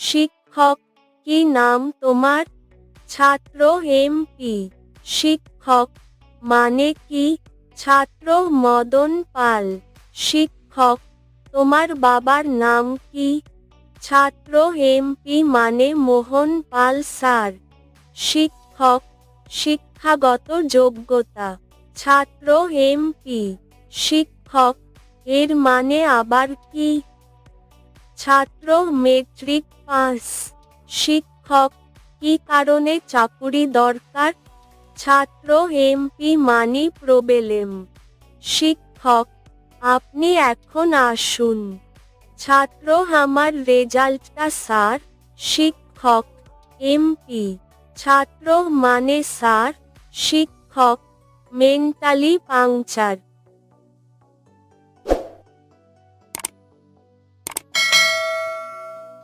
শিক্ষক, কি নাম তোমার? ছাত্র এমপি শিক্ষক মানে কি? ছাত্র মদন পাল, শিক্ষক, তোমার বাবার নাম কি? ছাত্র এমপি মানে মোহন পাল স্যার, শিক্ষক, শিক্ষাগত যোগ্যতা। ছাত্র এমপি শিক্ষক, এর মানে আবার কি? ছাত্র মেট্রিক পাস। শিক্ষক, কি কারণে চাকুরি দরকার? ছাত্র এমপি মানি প্রবেলেম। শিক্ষক, আপনি এখন আসুন। ছাত্র, আমার রেজাল্টটা স্যার। শিক্ষক, এমপি ছাত্র মানে স্যার। শিক্ষক, মেন্টালি পাংচার।